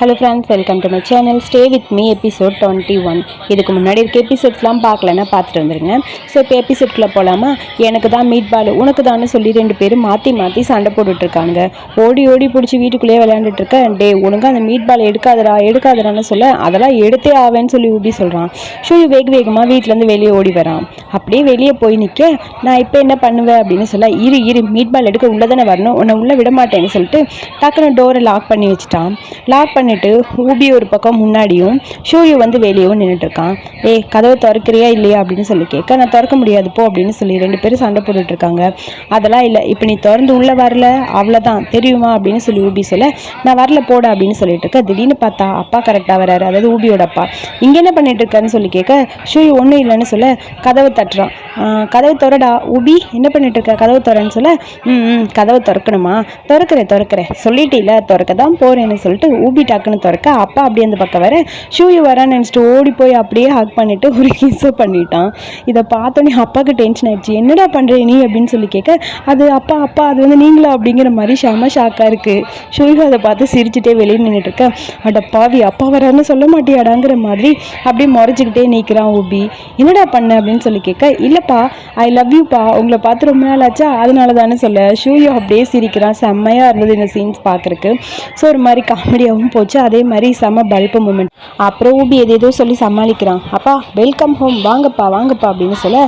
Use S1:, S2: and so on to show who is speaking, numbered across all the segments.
S1: Hello friends welcome to my channel stay with me episode twenty one இதுக்கு முன்னாடி இருக்க எபிசோட்ஸ்லாம் பார்க்கலன்னா பார்த்துட்டு வந்துருங்க. ஸோ இப்போ எபிசோட்குள்ளே போகலாமா எனக்கு தான் மீட் பால் உனக்கு தான் சொல்லி ரெண்டு பேரும் மாற்றி மாற்றி சண்டை போட்டுட்ருக்காங்க ஓடி ஓடி பிடிச்சி வீட்டுக்குள்ளேயே விளையாண்டுட்டு டே உனக்கு அந்த மீட் பால் எடுக்காதடா எடுக்காதடான்னு சொல்ல அதெல்லாம் எடுத்தே ஆவேன்னு சொல்லி ஊபி சொல்கிறான் ஷூ வேக வேகமாக வீட்டிலேருந்து வெளியே ஓடி வரான். அப்படியே வெளியே போய் நிற்க நான் இப்போ என்ன பண்ணுவேன் அப்படின்னு சொல்ல இரு இரு மீட் பால் எடுக்க உள்ளே தானே வரணும். உன்னை உள்ளே விட மாட்டேன்னு சொல்லிட்டு டக்குன்னு டோரை லாக் பண்ணி வச்சுட்டான். லாக் பண்ணி நின்றுட்டு ஊபி ஒரு பக்கம் முன்னாடியும் ஷூயு வந்து வெளியவும் நின்றுட்டுருக்கான் ஏய் கதவை திறக்கிறியா இல்லையா? அப்படின்னு சொல்லி கேட்க நான் திறக்க முடியாது போ அப்படின்னு சொல்லி ரெண்டு பேரும் சண்டை போட்டுட்டு இருக்காங்க அதெல்லாம் இல்லை இப்போ நீ திறந்து உள்ளே வரல அவ்வளோதான் தெரியுமா? அப்படின்னு சொல்லி ஊபி சொல்ல நான் வரல போட அப்படின்னு சொல்லிட்டு இருக்க. திடீர்னு பார்த்தா அப்பா கரெக்டாக வராரு அதாவது ஊபியோட அப்பா. இங்கே என்ன பண்ணிட்டு இருக்காருன்னு சொல்லி கேட்க ஷூயு ஒன்றும் இல்லைன்னு சொல்ல கதவை தட்டுறான். ஆஹ் கதவு திறடா உபி என்ன பண்ணிட்டு இருக்க கதவை திறன்னு சொல்ல? ம் கதவை திறக்கணுமா? திறக்கிறேன் திறக்கிறேன். சொல்லிட்டீல திறக்க தான் போறேன்னு சொல்லிட்டு ஊபி டக்குன்னு திறக்க அப்பா அப்படியே அந்த பக்கம் வர ஷூயு வரான்னு நினச்சிட்டு ஓடி போய் அப்படியே ஹக் பண்ணிட்டு ஒரு கிஸோ பண்ணிட்டான். இதை பார்த்தோன்னே அப்பாவுக்கு டென்ஷன் ஆயிடுச்சு. என்னடா பண்ற நீ? அப்படின்னு சொல்லி கேட்க அது அப்பா அப்பா அது வந்து நீங்களா? அப்படிங்கிற மாதிரி செம ஷாக்காக இருக்கு. ஷூயு அதை பார்த்து சிரிச்சுட்டே வெளியே நின்றுட்டு இருக்க. அட பாவி அப்பா வரான்னு சொல்ல மாட்டியாடாங்கிற மாதிரி அப்படியே முறைச்சிக்கிட்டே நிற்கிறான் ஓபி என்னடா பண்ண? அப்படின்னு சொல்லி கேட்க இல்லைப்பா ஐ லவ் யூப்பா உங்களை பார்த்து ரொம்ப நாள் ஆச்சா? அதனால தானே சொல்ல. ஷூயோ அப்படியே சிரிக்கிறான். செம்மையாக இருந்தது இந்த சீன்ஸ் பார்க்குறக்கு ஸோ ஒரு மாதிரி காமெடியாகவும் போச்சு. அதே மாதிரி செம பல்பு மூமெண்ட் அப்புறம் ஊபி எது சொல்லி சமாளிக்கிறான். அப்பா வெல்கம் ஹோம் வாங்கப்பா வாங்கப்பா அப்படின்னு சொல்ல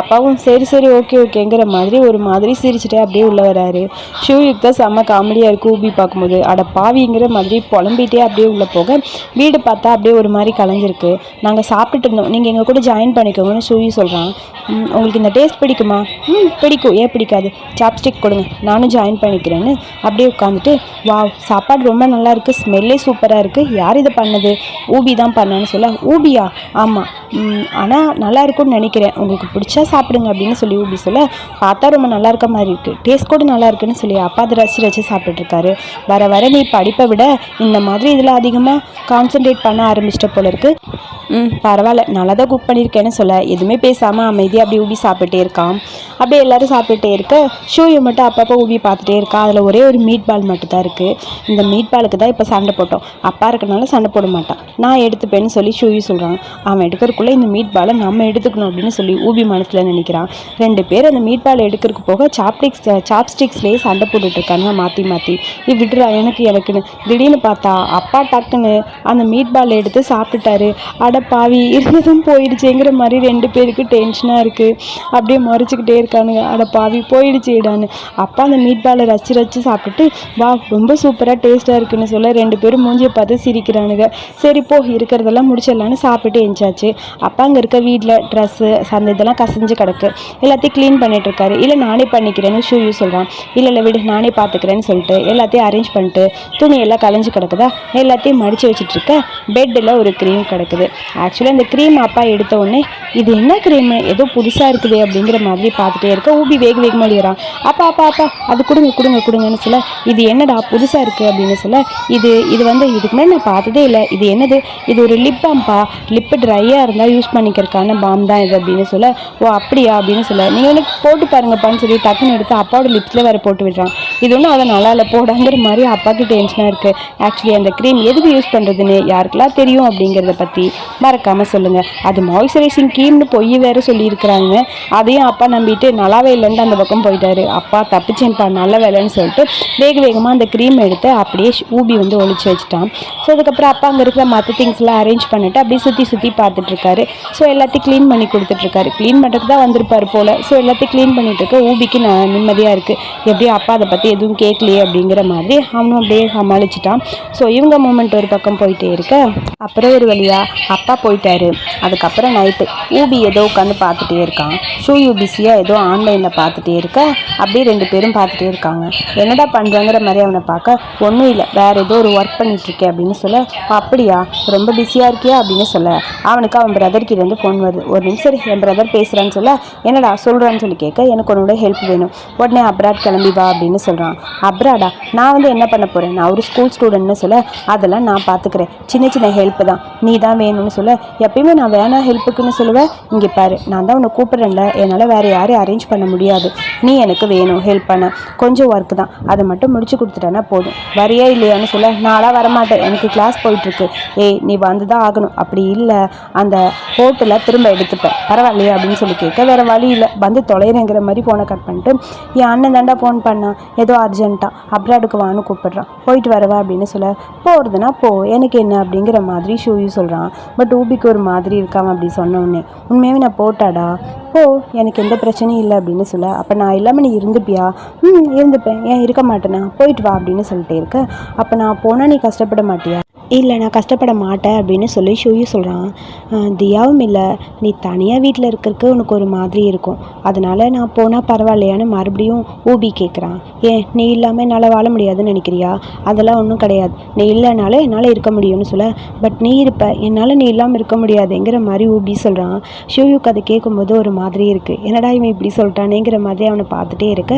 S1: அப்பாவும் சரி சரி ஓகே ஓகேங்கிற மாதிரி ஒரு மாதிரி சிரிச்சுட்டே அப்படியே உள்ளே வராரு. ஷூயுக்கு தான் செம்ம காமெடியாக இருக்குது ஊபி பார்க்கும்போது. அட பாவிங்கிற மாதிரி புலம்பிட்டே அப்படியே உள்ளே போக வீடு பார்த்தா அப்படியே ஒரு மாதிரி கலைஞ்சிருக்கு. நாங்கள் சாப்பிட்டுட்டு இருந்தோம். நீங்கள் எங்கள் கூட ஜாயின் பண்ணிக்கோங்கன்னு ஷூயி சொல்கிறான் உங்களுக்கு இந்த டேஸ்ட் பிடிக்குமா? ம் பிடிக்கும். ஏன் பிடிக்காது? சாப்ஸ்டிக் கொடுங்க. நானும் ஜாயின் பண்ணிக்கிறேன்னு அப்படியே உட்காந்துட்டு வாவ் சாப்பாடு ரொம்ப நல்லா இருக்குது ஸ்மெல்லே சூப்பராக இருக்குது யார் இதை பண்ணது? ஊபி தான் பண்ணேன்னு சொல்ல ஊபியா? ஆமாம் ஆனால் நல்லா இருக்கும்னு நினைக்கிறேன். உங்களுக்கு பிடிச்சா சாப்பிடுங்க அப்படின்னு சொல்லி ஊபி சொல்ல பார்த்தா ரொம்ப நல்லா இருக்க மாதிரி இருக்குது டேஸ்ட் கூட நல்லா இருக்குன்னு சொல்லி அப்பா அதை ரசிச்சு ரசிச்சு சாப்பிட்டுட்டு வர வர நீ படிப்பை விட இந்த மாதிரி இதில் அதிகமாக கான்சென்ட்ரேட் பண்ண ஆரம்பிச்சிட்ட போல இருக்குது ம் பரவாயில்ல. நல்லா தான் குக் பண்ணியிருக்கேன்னு சொல்ல. எதுவுமே பேசாமல் அமைதியாக அப்படி ஊபி சாப்பிட்டே இருக்கான். அப்படியே எல்லாரும் சாப்பிட்டுட்டே இருக்க. ஷூயை மட்டும் அப்பப்போ ஊபி பார்த்துட்டே இருக்கா. அதில் ஒரே ஒரு மீட் பால் மட்டும் தான் இருக்குது இந்த மீட் பாலுக்கு தான் இப்போ சண்டை போட்டோம். அப்பா இருக்கனால சண்டை போட மாட்டான். நான் எடுத்துப்பேன்னு சொல்லி ஷூயி சொல்கிறான் அவன் எடுக்கிறதுக்குள்ளே இந்த மீட் பாலை நம்ம எடுத்துக்கணும் அப்படின்னு சொல்லி ஊபி மனசில் நினைக்கிறான். ரெண்டு பேர் அந்த மீட் பால் எடுக்கிறதுக்கு போக சாப்டிக்ஸ் சாப்ஸ்டிக்ஸ்லேயே சண்டை போட்டுட்ருக்காங்க மாற்றி மாற்றி இது விடுறா எனக்கு எனக்குன்னு திடீர்னு பார்த்தா அப்பா டக்குன்னு அந்த மீட் பால் எடுத்து சாப்பிட்டுட்டாரு. அட பாவி இருந்ததும் போயிடுச்சேங்கிற மாதிரி ரெண்டு பேருக்கு டென்ஷனாக இருக்குது அப்படியே முறைச்சிக்கிட்டே இருக்கானுங்க. அட பாவி போயிடுச்சேடான்னு அப்பா அந்த மீட் பாலை ரசிச்சு ரசிச்சு சாப்பிட்டுட்டு வா ரொம்ப சூப்பராக டேஸ்ட்டாக இருக்குன்னு சொல்ல ரெண்டு பேரும் மூஞ்சியை பார்த்து சிரிக்கிறானுங்க. சரி போ இருக்கிறதெல்லாம் முடிச்சிடலான்னு சாப்பிட்டு எஞ்சாச்சு அப்பா அங்கே இருக்க வீட்டில் ட்ரெஸ்ஸு அந்த இதெல்லாம் கசஞ்சு கிடக்கு. எல்லாத்தையும் க்ளீன் பண்ணிகிட்ருக்காரு இல்லை நானே பண்ணிக்கிறேன்னு ஷூ சொல்கிறான் இல்லை இல்லை விடு நானே பார்த்துக்கிறேன்னு சொல்லிட்டு எல்லாத்தையும் அரேஞ்ச் பண்ணிட்டு துணி எல்லாம் கலைஞ்சு கிடக்குதா? எல்லாத்தையும் மடித்து வச்சுட்டு இருக்க பெட்டில் ஒரு க்ரீம் கிடக்குது. ஆக்சுவலாக இந்த க்ரீம் அப்பா எடுத்த உடனே இது என்ன க்ரீம் ஏதோ புதுசாக இருக்குது அப்படிங்கிற மாதிரி பார்த்துட்டே இருக்க. ஊபி வேக வேகமாக எழுதுறான் அப்பா அப்பா அப்பா அது கொடுங்க கொடுங்க கொடுங்கன்னு சொல்ல இது என்னடா புதுசாக இருக்குது அப்படின்னு சொல்ல இது இது வந்து இதுக்கு முன்னாடி நான் பார்த்ததே இல்லை. இது என்னது? இது ஒரு லிப் பாம்பா லிப்பு ட்ரையாக இருந்தால் யூஸ் பண்ணிக்கிறதுக்கான பாம் தான் இது அப்படின்னு சொல்ல ஓ அப்படியா அப்படின்னு சொல்ல நீங்கள் எனக்கு போட்டு பாருங்கப்பான்னு சொல்லி டக்குன்னு எடுத்து அப்பாவோட லிப்ஸில் வேறு போட்டு விடுறான். இது ஒன்றும் அதை நல்லா இல்லை போடாங்கிற மாதிரி அப்பாவுக்கு டென்ஷனாக இருக்குது ஆக்சுவலி அந்த க்ரீம் எதுக்கு யூஸ் பண்ணுறதுன்னு யாருக்கெல்லாம் தெரியும் அப்படிங்கிறத பற்றி மறக்காமல் சொல்லுங்கள் அது மாய்ஸ்சரைசிங் கீம்னு பொய் வேறு சொல்லியிருக்கிறாங்க. அதையும் அப்பா நம்பிட்டு நல்லாவே இல்லைன்ட்டு அந்த பக்கம் போயிட்டாரு. அப்பா தப்பிச்சேன்ப்பா நல்ல வேலைன்னு சொல்லிட்டு வேக வேகமாக அந்த க்ரீம் எடுத்து அப்படியே ஷ்- ஊபி வந்து ஒழிச்சு வச்சுட்டான். ஸோ அதுக்கப்புறம் அப்பா அங்கே இருக்கிற மற்ற திங்ஸ்லாம் அரேஞ்ச் பண்ணிட்டு அப்படியே சுற்றி சுற்றி பார்த்துட்ருக்காரு ஸோ எல்லாத்தையும் க்ளீன் பண்ணி கொடுத்துட்ருக்காரு க்ளீன் பண்ணுறதுக்கு தான் வந்திருப்பார் போல். ஸோ எல்லாத்தையும் க்ளீன் பண்ணிட்டு இருக்க ஊபிக்கு நான் நிம்மதியாக இருக்குது எப்படியும் அப்பா அதை பற்றி எதுவும் கேட்கலையே அப்படிங்கிற மாதிரி அவனும் அப்படியே சமாளிச்சிட்டான். ஸோ இவங்க மூமெண்ட் ஒரு பக்கம் போயிட்டே இருக்க. அப்புறம் ஒரு வழியாக அப்பா அப்பா போயிட்டாரு. அதுக்கப்புறம் நைட்டு ஊபி ஏதோ உட்காந்து பார்த்துட்டே இருக்கான். ஷூ யூ பிஸியாக ஏதோ ஆன்லைனில் பார்த்துட்டே இருக்க. அப்படியே ரெண்டு பேரும் பார்த்துட்டே இருக்காங்க. என்னடா பண்ணுறாங்கிற மாதிரி அவனை பார்க்க ஒன்றும் இல்லை. வேறு ஏதோ ஒரு ஒர்க் பண்ணிட்டுருக்கே அப்படின்னு சொல்ல அப்படியா? ரொம்ப பிஸியாக இருக்கியா? அப்படின்னு சொல்ல அவனுக்கு அவன் பிரதர் இருந்து ஃபோன் வருது. ஒரு நிமிஷம் என் பிரதர் பேசுகிறான்னு சொல்ல என்னடா சொல்கிறான்னு சொல்லி கேட்க எனக்கு உன்னோட ஹெல்ப் வேணும். உடனே அப்ராட் கிளம்பி வா அப்படின்னு சொல்கிறான் அப்ராடா நான் வந்து என்ன பண்ண போகிறேன் நான் ஒரு ஸ்கூல் ஸ்டூடெண்ட்னு சொல்ல அதெல்லாம் நான் பார்த்துக்கிறேன். சின்ன சின்ன ஹெல்ப் தான். நீ தான் வேணும்னு சொல்ல எப்பயுமே நான் வேணா ஹெல்ப்புக்குன்னு சொல்லுவேன். இங்கே பாரு நான் தான் உன்னை கூப்பிட்றேன்ல. என்னால் வேறு யாரையும் அரேஞ்ச் பண்ண முடியாது. நீ எனக்கு வேணும். ஹெல்ப் பண்ண. கொஞ்சம் ஒர்க் தான். அதை மட்டும் முடிச்சு கொடுத்துட்டேன்னா போதும். வரியே இல்லையான்னு சொல்ல நாளாக வரமாட்டேன். எனக்கு கிளாஸ் போயிட்டுருக்கு. ஏய் நீ வந்து தான் ஆகணும். அப்படி இல்லை அந்த ஹோட்டலை திரும்ப எடுத்துப்பேன். பரவாயில்லையா அப்படின்னு சொல்லி கேட்க வேறு வழி இல்லை. வந்து தொலைறேங்கிற மாதிரி ஃபோனை கட் பண்ணிட்டு என் அண்ணன் தாண்டா ஃபோன் பண்ணான். ஏதோ அர்ஜென்ட்டாக அப்ராடுக்கு வான்னு கூப்பிடுறான். போயிட்டு வரவா? அப்படின்னு சொல்ல போகிறதுனா போ. எனக்கு என்ன? அப்படிங்கிற மாதிரி ஷூயும் சொல்கிறான் பட் ஊபிக்கு ஒரு மாதிரி இருக்காம அப்படி சொன்ன உடனே உண்மையாகவே நான் போட்டாடா? போ எனக்கு எந்த பிரச்சனையும் இல்லை அப்படின்னு சொல்ல. அப்போ நான் இல்லாமல் நீ இருந்துப்பியா? ம் இருந்துப்பேன். ஏன் இருக்க மாட்டேனா? போயிட்டு வா அப்படின்னு சொல்லிட்டே இருக்க. அப்போ நான் போனால் நீ கஷ்டப்பட மாட்டியா? இல்லை நான் கஷ்டப்பட மாட்டேன் அப்படின்னு சொல்லி ஷூயும் சொல்கிறான் தியாவும் இல்லை. நீ தனியாக வீட்டில் இருக்கிறதுக்கு உனக்கு ஒரு மாதிரி இருக்கும். அதனால் நான் போனால் பரவாயில்லையான்னு மறுபடியும் ஊபி கேட்குறான் ஏன்? நீ இல்லாமல் என்னால் வாழ முடியாதுன்னு நினைக்கிறியா? அதெல்லாம் ஒன்றும் கிடையாது. நீ இல்லைனாலும் என்னால் இருக்க முடியும்னு சொல்ல. பட் நீ இருப்ப. என்னால் நீ இல்லாமல் இருக்க முடியாதுங்கிற மாதிரி ஊபி சொல்கிறான் ஷூயுக்கு அதை கேட்கும்போது ஒரு மாதிரி இருக்குது என்னடா இவன் இப்படி சொல்லிட்டானேங்கிற மாதிரி அவனை பார்த்துட்டே இருக்க.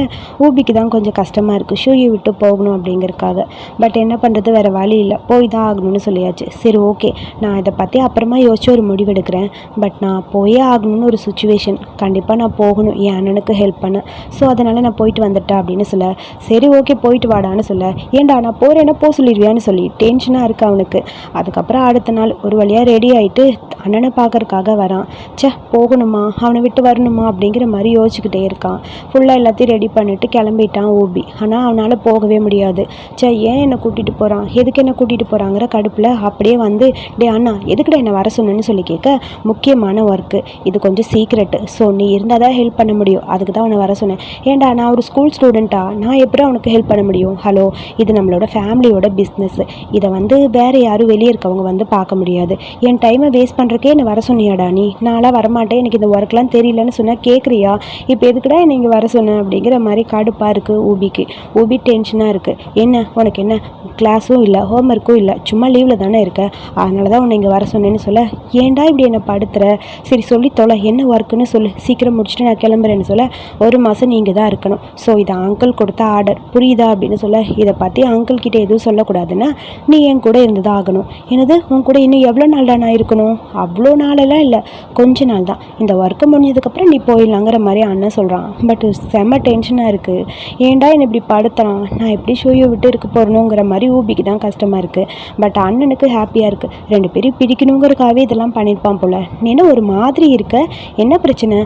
S1: ஊபிக்கு தான் கொஞ்சம் கஷ்டமாக இருக்குது ஷூயை விட்டு போகணும் அப்படிங்கிறக்காக பட் என்ன பண்ணுறது வேறு வழி இல்லை. போய் தான் ஆகணும்னு சொல்லியாச்சு. சரி ஓகே நான் இதை பற்றி அப்புறமா யோசிச்சு ஒரு முடிவெடுக்கிறேன். பட் நான் போயே ஆகணும்னு ஒரு சுச்சுவேஷன் கண்டிப்பாக நான் போகணும். என் அண்ணனுக்கு ஹெல்ப் பண்ண. ஸோ அதனால் நான் போயிட்டு வந்துட்டேன் அப்படின்னு சொல்ல. சரி ஓகே போயிட்டு வாடான்னு சொல்ல. ஏன்டா நான் போகிறேன்னா போக சொல்லிடுவியான்னு சொல்லி. டென்ஷனாக இருக்குது அவனுக்கு. அதுக்கப்புறம் அடுத்த நாள் ஒரு வழியாக ரெடி ஆகிட்டு அண்ணனை பார்க்கறக்காக வரான். ச்சே போகணுமா? அவனை விட்டு வரணுமா? அப்படிங்கிற மாதிரி யோசிச்சுக்கிட்டே இருக்கான். ஃபுல்லாக எல்லாத்தையும் ரெடி பண்ணிவிட்டு கிளம்பிட்டான் ஓபி. ஆனால் அவனால் போகவே முடியாது. ச்சே ஏன் என்னை கூட்டிகிட்டு போகிறான் எதுக்கு என்னை கூட்டிகிட்டு போகிறாங்கிற கடுப்பில் அப்படியே வந்து டே அண்ணா எதுக்குடா என்னை வர சொன்னேன்னு சொல்லி கேட்க முக்கியமான ஒர்க்கு இது கொஞ்சம் சீக்ரெட்டு ஸோ நீ இருந்தால் தான் ஹெல்ப் பண்ண முடியும். அதுக்கு தான் உன்னை வர சொன்னேன். ஏன்டா நான் ஒரு ஸ்கூல் ஸ்டூடெண்ட்டா நான் எப்படி அவனுக்கு ஹெல்ப் பண்ண முடியும்? ஹலோ இது நம்மளோட ஃபேமிலியோட பிஸ்னஸ் இதை வந்து வேறு யாரும் வெளியே இருக்கவங்க வந்து பார்க்க முடியாது. என் டைமை வேஸ்ட் பண்ணுறக்கே என்னை வர சொன்னியாடா நீ? நான்லாம் வரமாட்டேன். எனக்கு இந்த ஒர்க்லாம் தெரியலன்னு சொன்னால் கேட்குறியா? இப்போ எதுக்குடா என்னை இங்கே வர சொன்னேன் அப்படிங்கிற மாதிரி கடுப்பாக இருக்குது ஊபிக்கு. ஊபி டென்ஷனாக இருக்குது என்ன? உனக்கு என்ன? கிளாஸும் இல்லை ஹோம்ஒர்க்கும் இல்லை. சும்மா அம்மா லீவில் தானே இருக்க? அதனால தான் உன்னை இங்கே வர சொன்னேன்னு சொல்ல ஏன்டா இப்படி என்னை படுத்துற? சரி சொல்லி தொலை என்ன ஒர்க்குன்னு சொல்லு. சீக்கிரம் முடிச்சுட்டு நான் கிளம்புறேன்னு சொல்ல ஒரு மாதம் நீங்கள் தான் இருக்கணும். ஸோ இதை அங்கிள் கொடுத்த ஆர்டர் புரியுதா? அப்படின்னு சொல்ல இதை பற்றி அங்கிள் கிட்டே எதுவும் சொல்லக்கூடாதுன்னா நீ என் கூட இருந்து தான் ஆகணும். எனது உன் கூட இன்னும் எவ்வளோ நாள்டா நான் இருக்கணும்? அவ்வளோ நாளெல்லாம் இல்லை. கொஞ்ச நாள் தான். இந்த ஒர்க்கு முடிஞ்சதுக்கப்புறம் நீ போயிடலாங்கிற மாதிரி அண்ணன் சொல்கிறான் பட் செம்ம டென்ஷனாக இருக்குது ஏன்டா என்னை இப்படி படுத்துறான்? நான் எப்படி ஷோயை விட்டு இருக்க போகிறணுங்கிற மாதிரி ஊபிக்கு தான் கஷ்டமாக இருக்குது பட் பட் அண்ணனுக்கு ஹாப்பியாக இருக்குது ரெண்டு பேரும் பிடிக்கணுங்கிறக்காகவே இதெல்லாம் பண்ணியிருப்பான் போல். நீ என்ன ஒரு மாதிரி இருக்க? என்ன பிரச்சனை?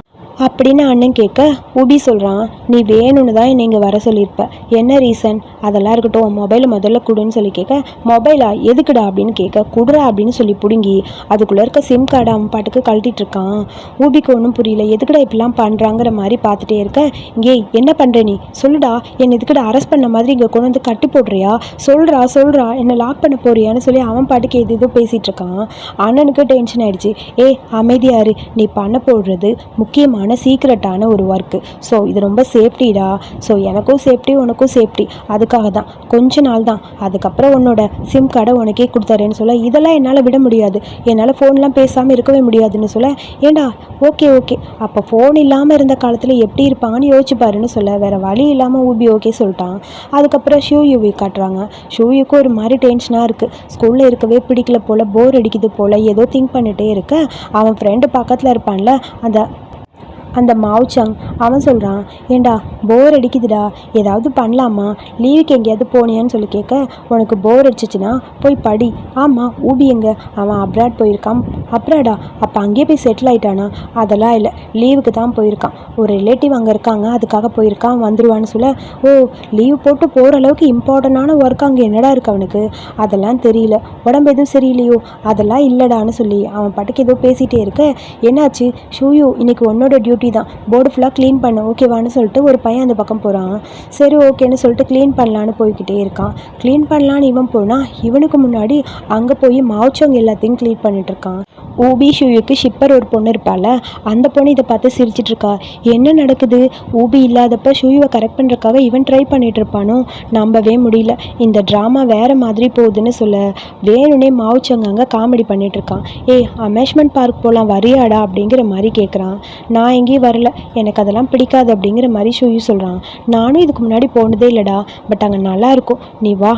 S1: அப்படின்னு அண்ணன் கேட்க உபி சொல்கிறான் நீ வேணும்னு தான் என்னை இங்கே வர சொல்லியிருப்ப. என்ன ரீசன் அதெல்லாம் இருக்கட்டும். மொபைலை முதல்ல கொடுன்னு சொல்லி கேட்க மொபைலா எதுக்குடா? அப்படின்னு கேட்க குடுறா அப்படின்னு சொல்லி பிடுங்கி அதுக்குள்ளே இருக்க சிம் கார்டை அவன் பாட்டுக்கு கழட்டிட்டு இருக்கான். ஊபிக்கு ஒன்றும் புரியல. எதுக்குடா இப்படிலாம் பண்ணுறாங்கிற மாதிரி பார்த்துட்டே இருக்க? இங்கே என்ன பண்ணுற நீ? சொல்லுடா. என்னை இதுக்குடா அரெஸ்ட் பண்ண மாதிரி இங்கே கொண்டு வந்து கட்டி போடுறியா? சொல்கிறா சொல்கிறா என்னை லாக் பண்ண போறியான்னு சொல்லி அவன் பாட்டுக்கு எது எதோ பேசிகிட்டு இருக்கான். அண்ணனுக்கு டென்ஷன் ஆயிடுச்சு. ஏ அமைதியாரு நீ பண்ண போடுறது முக்கியமான சீக்ரெட்டான ஒரு ஒர்க்கு ஸோ இது ரொம்ப சேஃப்டிடா ஸோ எனக்கும் சேஃப்டி உனக்கும் சேஃப்டி அதுக்காக தான். கொஞ்ச நாள் தான். அதுக்கப்புறம் உன்னோட சிம் கார்டை உனக்கே கொடுத்தாரேன்னு சொல்ல இதெல்லாம் என்னால் விட முடியாது. என்னால் ஃபோன்லாம் பேசாமல் இருக்கவே முடியாதுன்னு சொல்ல ஏண்டா? ஓகே ஓகே அப்போ ஃபோன் இல்லாமல் இருந்த காலத்தில் எப்படி இருப்பாங்கன்னு யோசிச்சு பாருன்னு சொல்ல வேறு வழி இல்லாமல் ஊபி ஓகே சொல்லிட்டான். அதுக்கப்புறம் ஷூ யூவி காட்டுறாங்க. ஷூயுக்கு ஒரு மாதிரி டென்ஷனாக இருக்குது ஸ்கூலில் இருக்கவே பிடிக்கல போல் போர் அடிக்குது போல் ஏதோ திங்க் பண்ணிட்டே இருக்க. அவன் ஃப்ரெண்டு பக்கத்தில் இருப்பான்ல அந்த அந்த மாவுச்சாங் அவன் சொல்கிறான் ஏண்டா போர் அடிக்குதுடா ஏதாவது பண்ணலாமா? லீவுக்கு எங்கேயாவது போனியான்னு சொல்லி கேட்க உனக்கு போர் அடிச்சிச்சுன்னா போய் படி. ஆமாம் ஊபி எங்க? அவன் அப்ராட் போயிருக்கான். அப்ராடா அப்போ அங்கேயே போய் செட்டில் ஆயிட்டானா? அதெல்லாம் இல்லை லீவுக்கு தான் போயிருக்கான். ஒரு ரிலேட்டிவ் அங்கே இருக்காங்க அதுக்காக போயிருக்கான் வந்துருவான்னு சொல்ல ஓ லீவ் போட்டு போகிற அளவுக்கு இம்பார்ட்டண்டான ஒர்க் அங்கே என்னடா இருக்கு அவனுக்கு? அதெல்லாம் தெரியல. உடம்பு எதுவும் சரியில்லையோ? அதெல்லாம் இல்லைடான்னு சொல்லி அவன் பாட்டுக்கு ஏதோ பேசிகிட்டே இருக்க. என்னாச்சு? ஷூயு இன்னைக்கு உன்னோட டியூட்டி தான். போர்டு ஃபுல்லாக க்ளீன் பண்ண. ஓகேவான்னு சொல்லிட்டு ஒரு பையன் அந்த பக்கம் போகிறான் சரி ஓகேன்னு சொல்லிட்டு க்ளீன் பண்ணலான்னு போய்கிட்டே இருக்கான். க்ளீன் பண்ணலான்னு இவன் போனால் இவனுக்கு முன்னாடி அங்கே போய் மாவுச்சவங்க எல்லாத்தையும் க்ளீன் பண்ணிட்டு இருக்கான். ஊபி ஷூயுக்கு ஷிப்பர் ஒரு பொண்ணு இருப்பாள் அந்த பொண்ணு இதை பார்த்து சிரிச்சிட்ருக்கா. என்ன நடக்குது? ஊபி இல்லாதப்ப ஷூயுவை கரெக்ட் பண்ணுறக்காக இவன் ட்ரை பண்ணிகிட்டு இருப்பானோ நம்பவே முடியல. இந்த ட்ராமா வேறு மாதிரி போகுதுன்னு சொல்ல. வேணும்னே மாவுச்சங்க அங்கே காமெடி பண்ணிகிட்ருக்கான் இருக்கான் ஏய் அமேஷ்மெண்ட் பார்க் போகலாம் வரியாடா? அப்படிங்கிற மாதிரி கேட்குறான் நான் எங்கேயும் வரல. எனக்கு அதெல்லாம் பிடிக்காது. அப்படிங்கிற மாதிரி ஷூயு சொல்கிறான் நானும் இதுக்கு முன்னாடி போனதே இல்லைடா. பட் அங்கே நல்லாயிருக்கும் நீ வா.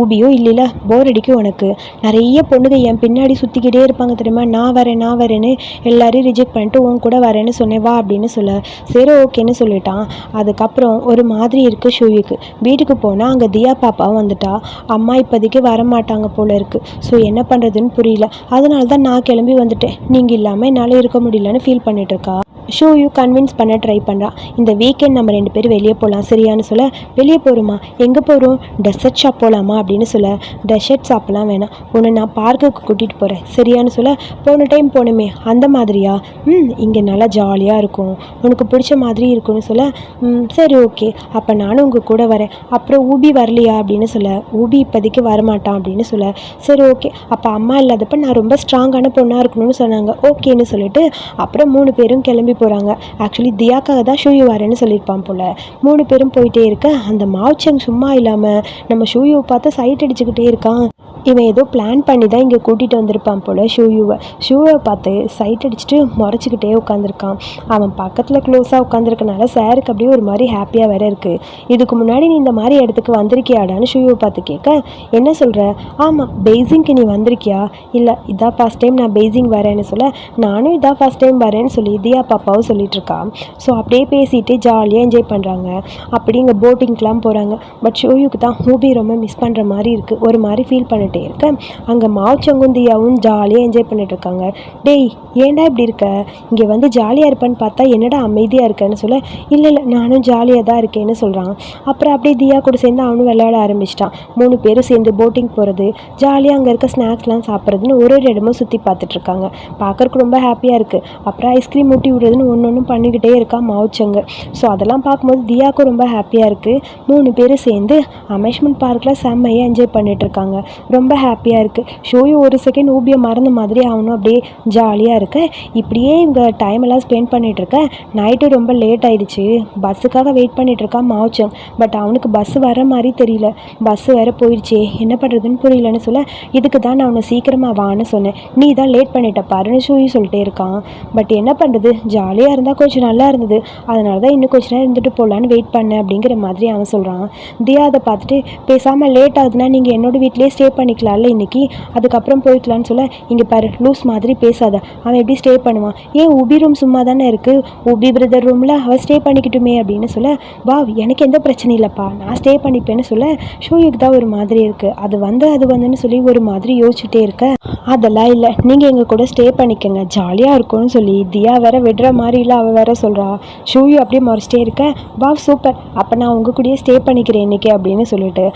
S1: ஊபியோ இல்லைல்ல போர் அடிக்கும் உனக்கு. நிறைய பொண்ணுங்க என் பின்னாடி சுற்றிக்கிட்டே இருப்பாங்க தெரியுமா? நான் வரேன் நான் வரேன்னு எல்லாரையும் ரிஜெக்ட் பண்ணிட்டு உன் கூட வரேன்னு சொன்னேன் வா அப்படின்னு சொல்ல. சரி ஓகேன்னு சொல்லிட்டான். அதுக்கப்புறம் ஒரு மாதிரி இருக்குது ஷூயுக்கு. வீட்டுக்கு போனால் அங்கே தியா பாப்பாவும் வந்துட்டா. அம்மா இப்போதைக்கு வரமாட்டாங்க போல இருக்குது ஸோ என்ன பண்ணுறதுன்னு புரியல. அதனால தான் நான் கிளம்பி வந்துட்டேன். நீங்கள் இல்லாமல் என்னால் இருக்க முடியலன்னு ஃபீல் பண்ணிட்டுருக்கா ஷூயூ கன்வின்ஸ் பண்ண ட்ரை பண்ணுறான் இந்த வீக்கெண்ட் நம்ம ரெண்டு பேரும் வெளியே போகலாம் சரியானு சொல்ல. வெளியே போகிறோமா எங்கே போகிறோம் டெசர்ட் ஷாப் போகலாமா அப்படின்னு சொல்ல. டெசர்ட் ஷாப்லாம் வேணாம். உன்னை நான் பார்க்குக்கு கூட்டிகிட்டு போகிறேன் சரியான்னு சொல்ல. போன டைம் போனோமே அந்த மாதிரியா? ம் இங்கே நல்லா ஜாலியாக இருக்கும். உனக்கு பிடிச்ச மாதிரி இருக்கும்னு சொல்ல ம் சரி ஓகே அப்போ நானும் உங்கள் கூட வரேன். அப்புறம் ஊபி வரலையா அப்படின்னு சொல்ல ஊபி இப்போதைக்கு வரமாட்டான் அப்படின்னு சொல்ல சரி ஓகே அப்போ அம்மா இல்லாதப்ப நான் ரொம்ப ஸ்ட்ராங்கான பொண்ணாக இருக்கணும்னு சொன்னாங்க. ஓகேன்னு சொல்லிட்டு அப்புறம் மூணு பேரும் கிளம்பி போகிறாங்க ஆக்சுவலி தியாக்காக தான் ஷூயூ வரேன்னு சொல்லியிருப்பான் போல். மூணு பேரும் போயிட்டே இருக்க அந்த மாவுச்சங் சும்மா இல்லாமல் நம்ம ஷூயுவை பார்த்து சைட் அடிச்சுக்கிட்டே இருக்கான். இவன் ஏதோ பிளான் பண்ணி தான் இங்கே கூட்டிகிட்டு வந்திருப்பான் போல். ஷூயுவை ஷூவை பார்த்து சைட் அடிச்சுட்டு முறைச்சிக்கிட்டே உட்காந்துருக்கான் அவன் பக்கத்தில் க்ளோஸாக உட்காந்துருக்கனால சாருக்கு அப்படியே ஒரு மாதிரி ஹாப்பியாக வேற இருக்குது இதுக்கு முன்னாடி நீ இந்த மாதிரி இடத்துக்கு வந்திருக்கியாடான்னு ஷூவை பார்த்து கேட்க என்ன சொல்கிற ஆமாம் பெய்ஜிங்க்கு நீ வந்திருக்கியா? இல்லை இதான் ஃபஸ்ட் டைம் நான் பெய்ஜிங் வரேன்னு சொல்ல நானும் இதான் ஃபஸ்ட் டைம் வரேன்னு சொல்லி தியா பாப்பாவும் சொல்லிட்டு ஸோ அப்படியே பேசிட்டு ஜாலியாக என்ஜாய் பண்ணுறாங்க அப்படி இங்கே போட்டிங்க்கெலாம் போகிறாங்க பட் ஷோயுக்கு தான் மூவி ரொம்ப மிஸ் பண்ணுற மாதிரி இருக்குது ஒரு மாதிரி ஃபீல் பண்ணிட்டு இருக்க அங்கே மாவுச்சங்கும் தியாவும் ஜாலியாக என்ஜாய் பண்ணிட்டு இருக்காங்க. டேய் ஏன்டா இப்படி இருக்க? இங்கே வந்து ஜாலியாக இருப்பேன்னு பார்த்தா என்னடா அமைதியாக இருக்கேன்னு சொல்ல இல்லை இல்லை நானும் ஜாலியாக தான் இருக்கேன்னு சொல்கிறான் அப்புறம் அப்படியே தியா கூட சேர்ந்து அவனும் விளையாட ஆரம்பிச்சிட்டான். மூணு பேரும் சேர்ந்து போட்டிங் போகிறது ஜாலியாக அங்கே இருக்க ஸ்நாக்ஸ்லாம் சாப்பிட்றதுன்னு ஒரு ஒரு இடமும் சுற்றி பார்த்துட்ருக்காங்க பார்க்குறக்கு பார்க்கறக்கு ரொம்ப ஹாப்பியாக இருக்குது அப்புறம் ஐஸ்கிரீம் ஊட்டி விடுறதுன்னு ஒன்று ஒன்றும் பண்ணிக்கிட்டே இருக்கான் மாவுச்சங்க ஸோ அதெல்லாம் பார்க்கும்போது தியாவுக்கும் ரொம்ப ஹாப்பியாக இருக்குது மூணு பேரும் சேர்ந்து அமேஷ்மெண்ட் பார்க்கில் செம்மையாக என்ஜாய் பண்ணிட்டு இருக்காங்க. ரொம்ப ஹாப்பியாக இருக்குது ஷோயு ஒரு செகண்ட் ஊபியை மறந்த மாதிரி அவனும் அப்படியே ஜாலியாக இருக்கேன் இப்படியே இவங்க டைம் எல்லாம் ஸ்பெண்ட் பண்ணிகிட்ருக்கேன் நைட்டு ரொம்ப லேட் ஆயிடுச்சு. பஸ்ஸுக்காக வெயிட் பண்ணிகிட்ருக்கான் இருக்கான் மாவுச்சங் பட் அவனுக்கு பஸ் வர மாதிரி தெரியல. பஸ் வேறு போயிடுச்சே என்ன பண்ணுறதுன்னு புரியலன்னு சொல்ல இதுக்கு தான் நான் அவனை சீக்கிரமாக வான்னு சொன்னேன். நீ தான் லேட் பண்ணிட்ட பாருன்னு ஷூயு சொல்லிட்டே இருக்கான். பட் என்ன பண்ணுறது ஜாலியாக இருந்தால் கொஞ்சம் நல்லா இருந்தது. அதனால தான் இன்னும் கொஞ்ச நேரம் இருந்துட்டு போகலான்னு வெயிட் பண்ணேன். அப்படிங்கிற மாதிரி அவன் சொல்கிறான் தியா அதை பார்த்துட்டு பேசாமல் லேட் ஆகுதுன்னா நீங்கள் என்னோட வீட்லேயே ஸ்டே பண்ணி பண்ணிக்கலாம்ல இன்னைக்கு? அதுக்கப்புறம் போய்க்கலான்னு சொல்ல இங்கே பாரு லூஸ் மாதிரி பேசாத. அவன் எப்படி ஸ்டே பண்ணுவான்? ஏன் உபி ரூம் சும்மா தானே இருக்குது உபி பிரதர் ரூமில் அவள் ஸ்டே பண்ணிக்கிட்டுமே அப்படின்னு சொல்ல வா எனக்கு எந்த பிரச்சனையும் இல்லைப்பா. நான் ஸ்டே பண்ணிப்பேன்னு சொல்ல ஷூயுக்கு தான் ஒரு மாதிரி இருக்குது அது வந்து அது வந்துன்னு சொல்லி ஒரு மாதிரி யோசிச்சுட்டே இருக்க. அதெல்லாம் இல்லை. நீங்கள் எங்கள் கூட ஸ்டே பண்ணிக்கங்க. ஜாலியாக இருக்கும்னு சொல்லி தியா வேற விடுற மாதிரி இல்லை அவள் வேற சொல்கிறா ஷூயு அப்படியே முறைச்சிட்டே இருக்க. வா சூப்பர் அப்போ நான் உங்கள் கூடயே ஸ்டே பண்ணிக்கிறேன் இன்றைக்கி அப்படின்னு சொல்லிட்டு.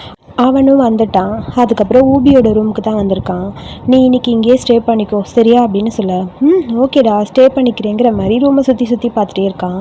S1: அவனும் வந்துட்டான். அதுக்கப்புறம் ஊபியோட ரூமுக்கு தான் வந்திருக்கான். நீ இன்னைக்கு இங்கேயே ஸ்டே பண்ணிக்கோ சரியா? அப்படின்னு சொல்ல. ம் ஓகேடா ஸ்டே பண்ணிக்கிறேங்கிற மாதிரி ரூமை சுற்றி சுற்றி பார்த்துட்டே இருக்கான்.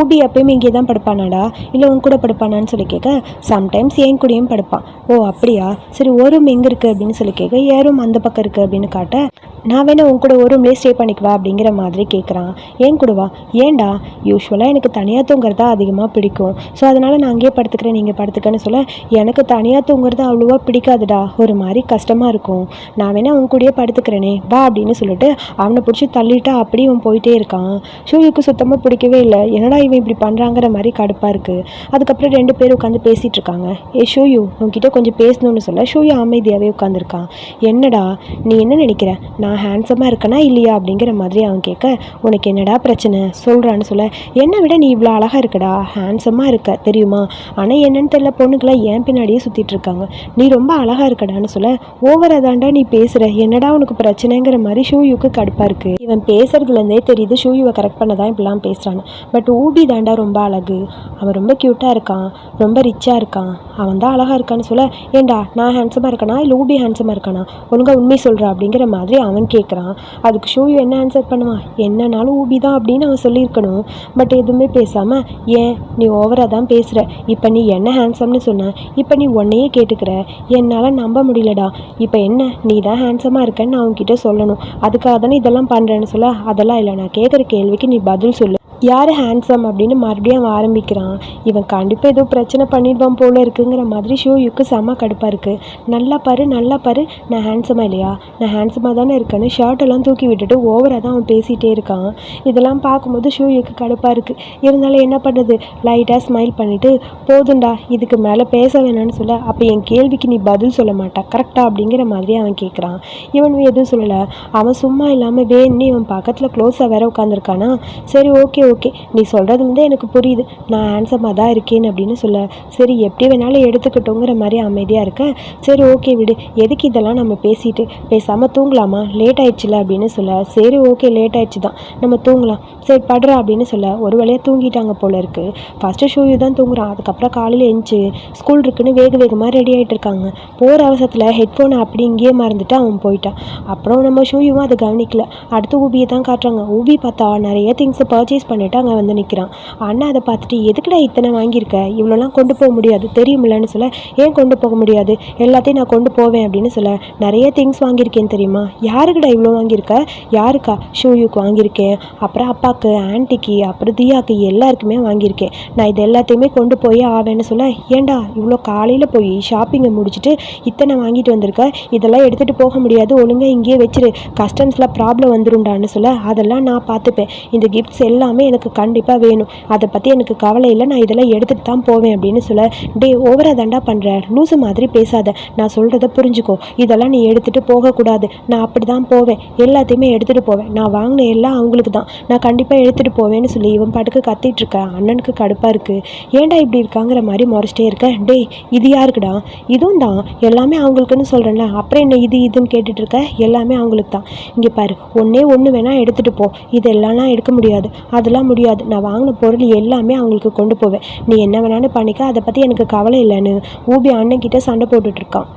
S1: ஊபி எப்பயும் இங்கே தான் படுப்பானாடா? இல்லை உன் கூட படுப்பானான்னு சொல்லி கேட்க சம்டைம்ஸ் என் கூடயும் படுப்பான். ஓ அப்படியா? சரி ஒரு ரூம் எங்கே இருக்குது அப்படின்னு சொல்லி கேட்க ஏன் ரூம் அந்த பக்கம் இருக்குது அப்படின்னு காட்ட நான் வேணா உன் கூட ஒரு ரூம்லேயே ஸ்டே பண்ணிக்குவா அப்படிங்கிற மாதிரி கேட்குறான் ஏன் கூடவா? ஏன்டா? யூஸ்வலாக எனக்கு தனியாக தூங்குறதா அதிகமாக பிடிக்கும். ஸோ அதனால் நான் அங்கேயே படுத்துக்கிறேன் நீங்கள் படுத்துக்கன்னு சொல்ல எனக்கு தனியாக தூங்குறது அவ்வளோவா பிடிக்காதுடா. ஒரு மாதிரி கஷ்டமாக இருக்கும். நான் வேணா உன் கூடயே படுத்துக்கிறேனே வா அப்படின்னு சொல்லிட்டு அவனை பிடிச்சி தள்ளிட்டா அப்படியே அவன் போயிட்டே இருக்கான். ஷூயுக்கு சுத்தமாக பிடிக்கவே இல்லை. என்னடா இவன் இப்படி பண்ணுறாங்கிற மாதிரி கடுப்பாக இருக்குது அதுக்கப்புறம் ரெண்டு பேரும் உட்காந்து பேசிகிட்டு இருக்காங்க. ஏ ஷூயு உன்கிட்ட கொஞ்சம் பேசணும்னு சொல்ல ஷூயு அமைதியாகவே உட்காந்துருக்கான் என்னடா நீ என்ன நினைக்கிற? நான் ஹேண்ட்ஸமாக இருக்கனா இல்லையா அப்படிங்கிற மாதிரி அவன் கேட்க உனக்கு என்னடா பிரச்சனை? சொல்கிறான்னு சொல்ல என்னை விட நீ இவ்வளோ அழகாக இருக்கடா ஹேண்ட்ஸமாக இருக்க தெரியுமா? ஆனால் என்னன்னு தெரியல பொண்ணுக்கெல்லாம் ஏன் பின்னாடியே சுற்றிட்டு இருக்காங்க. நீ ரொம்ப அழகாக இருக்கடான்னு சொல்ல ஓவராக தாண்டா நீ பேசுகிற என்னடா உனக்கு பிரச்சனைங்கிற மாதிரி ஷூயுக்கு கடுப்பாக இருக்குது இவன் பேசுறதுலேருந்தே தெரியுது ஷூயுவை கரெக்ட் பண்ண தான் இப்படிலாம் பேசுகிறான்னு பட் ஊபி தாண்டா ரொம்ப அழகு. அவன் ரொம்ப க்யூட்டாக இருக்கான் ரொம்ப ரிச்சாக இருக்கான். அவன் தான் அழகாக இருக்கான்னு சொல்ல ஏண்டா நான் ஹேண்ட்ஸமாக இருக்கனா? இல்லை ஊபி ஹேண்ட்ஸமாக இருக்கானா? ஒழுங்காக உண்மை சொல்கிறா அப்படிங்கிற மாதிரி அவன் கேட்குறான் அதுக்கு ஷோயு என்ன ஆன்சர் பண்ணுவான் என்னன்னாலும் ஊபி தான் அப்படின்னு அவன் சொல்லியிருக்கணும். பட் எதுவுமே பேசாமல் ஏன்? நீ ஓவராக தான் பேசுகிற இப்போ நீ என்ன ஹேண்ட்ஸம்னு சொன்ன? இப்போ நீ உன்னையே கேட்டுக்கிற. என்னால் நம்ப முடியலடா. இப்போ என்ன? நீ தான் ஹேண்ட்ஸமாக இருக்கேன்னு நான் உன்கிட்ட சொல்லணும். அதுக்காக தானே இதெல்லாம் பண்ணுறேன்னு சொல்ல? அதெல்லாம் இல்லை. நான் கேட்குற கேள்விக்கு நீ பதில் சொல்லு.
S2: யார் ஹேண்ட்ஸம் அப்படின்னு மறுபடியும் அவன் ஆரம்பிக்கிறான். இவன் கண்டிப்பாக ஏதோ பிரச்சனை பண்ணிடுவான் போல இருக்குங்கிற மாதிரி ஷோயுக்கு செம்ம கடுப்பாக இருக்குது நல்லா பாரு நல்லா பாரு நான் ஹேண்ட்ஸமாக இல்லையா? நான் ஹேண்ட்ஸமாக தானே இருக்கேன்னு ஷர்ட்டெல்லாம் தூக்கி விட்டுட்டு ஓவராக தான் அவன் பேசிகிட்டே இருக்கான். இதெல்லாம் பார்க்கும்போது ஷோயுக்கு கடுப்பாக இருக்குது இருந்தாலும் என்ன பண்ணுறது லைட்டாக ஸ்மைல் பண்ணிவிட்டு போதுண்டா இதுக்கு மேலே பேச வேணாம்னு சொல்ல. அப்போ என் கேள்விக்கு நீ பதில் சொல்ல மாட்டா. கரெக்டாக அப்படிங்கிற மாதிரி அவன் கேட்குறான் இவன் எதுவும் சொல்லலை. அவன் சும்மா இல்லாமல் வேணுன்னு இவன் பக்கத்தில் க்ளோஸாக வேற உட்காந்துருக்கானா சரி ஓகே ஓகே நீ சொல்கிறதுலேருந்தே எனக்கு புரியுது. நான் ஹேண்ட்ஸமாக தான் இருக்கேன் அப்படின்னு சொல்ல. சரி எப்படி வேணாலும் எடுத்துக்கிட்டோங்கிற மாதிரி அமைதியாக இருக்க. சரி ஓகே விடு. எதுக்கு இதெல்லாம் நம்ம பேசிட்டு? பேசாமல் தூங்கலாமா? லேட் ஆயிடுச்சுல அப்படின்னு சொல்ல. சரி ஓகே லேட் ஆயிடுச்சு தான். நம்ம தூங்கலாம். சரி படுறா அப்படின்னு சொல்ல. ஒரு வழியாக தூங்கிட்டாங்க போல இருக்கு. ஃபஸ்ட்டு ஷூ தான் தூங்குறான் அதுக்கப்புறம் காலையில் எழுந்துச்சு ஸ்கூல் இருக்குன்னு வேக வேகமாக ரெடி ஆகிட்டு இருக்காங்க. போகிற அவசரத்தில் ஹெட்ஃபோனை அப்படி இங்கேயே மறந்துட்டு அவன் போயிட்டான். அப்புறம் நம்ம ஷூயும் அதை கவனிக்கல. அடுத்து ஊபியை தான் காட்டுறாங்க. ஊபி பார்த்தா நிறைய திங்ஸை பர்ச்சேஸ் பண்ணிவிட்டு அங்கே வந்து நிற்கிறான் அண்ணா அதை பார்த்துட்டு எதுக்குடா இத்தனை வாங்கியிருக்க? இவ்வளோலாம் கொண்டு போக முடியாது. தெரியுமில்லன்னு சொல்ல ஏன் கொண்டு போக முடியாது? எல்லாத்தையும் நான் கொண்டு போவேன் அப்படின்னு சொல்ல நிறைய திங்ஸ் வாங்கியிருக்கேன் தெரியுமா? யாருக்குடா இவ்வளோ வாங்கியிருக்க? யாருக்கா? ஷூயுக்கு வாங்கியிருக்கேன். அப்புறம் அப்பாவுக்கு ஆன்ட்டிக்கு அப்புறம் தியாக்கு எல்லாருக்குமே வாங்கியிருக்கேன். நான் இது எல்லாத்தையுமே கொண்டு போய் ஆவேன்னு சொல்ல ஏன்டா இவ்வளோ காலையில் போய் ஷாப்பிங்கை முடிச்சுட்டு இத்தனை வாங்கிட்டு வந்திருக்க? இதெல்லாம் எடுத்துகிட்டு போக முடியாது. ஒழுங்காக இங்கேயே வச்சிரு. கஸ்டம்ஸில் ப்ராப்ளம் வந்துருண்டான்னு சொல்ல அதெல்லாம் நான் பார்த்துப்பேன். இந்த கிஃப்ட்ஸ் எல்லாமே எனக்கு கண்டிப்பாக வேணும். அதை பற்றி எனக்கு கவலை இல்லை. நான் இதெல்லாம் எடுத்துகிட்டு தான் போவேன் அப்படின்னு சொல்ல டே ஓவரா தண்டா பண்ணுற லூசு மாதிரி பேசாத. நான் சொல்கிறத புரிஞ்சுக்கோ. இதெல்லாம் நீ எடுத்துகிட்டு போகக்கூடாது. நான் அப்படி தான் போவேன். எல்லாத்தையுமே எடுத்துகிட்டு போவேன். நான் வாங்கின எல்லாம் அவங்களுக்கு தான். நான் கண்டிப்பாக எடுத்துகிட்டு போவேன்னு சொல்லி இவன் பாட்டுக்கு கத்திட்டு இருக்க. அண்ணனுக்கு கடுப்பாக இருக்குது ஏன்டா இப்படி இருக்காங்கிற மாதிரி முறைச்சிட்டே இருக்க? டேய் இது யாருக்குடா? இதுவும் தான். எல்லாமே அவங்களுக்குன்னு சொல்கிறேன்ல அப்புறம் என்ன இது இதுன்னு கேட்டுட்டு இருக்க? எல்லாமே அவங்களுக்கு தான். இங்கே பாரு ஒன்றே ஒன்று வேணால் எடுத்துகிட்டு போ. இதெல்லாம் எடுக்க முடியாது. அதெல்லாம் முடியாது. நான் வாங்கின பொருள் எல்லாமே அவங்களுக்கு கொண்டு போவேன். நீ என்ன வேணாலும் பண்ணிக்க. அதை பற்றி எனக்கு கவலை இல்லைன்னு ஊபி அண்ணன் கிட்ட சண்டை போட்டுட்டு இருக்கான்.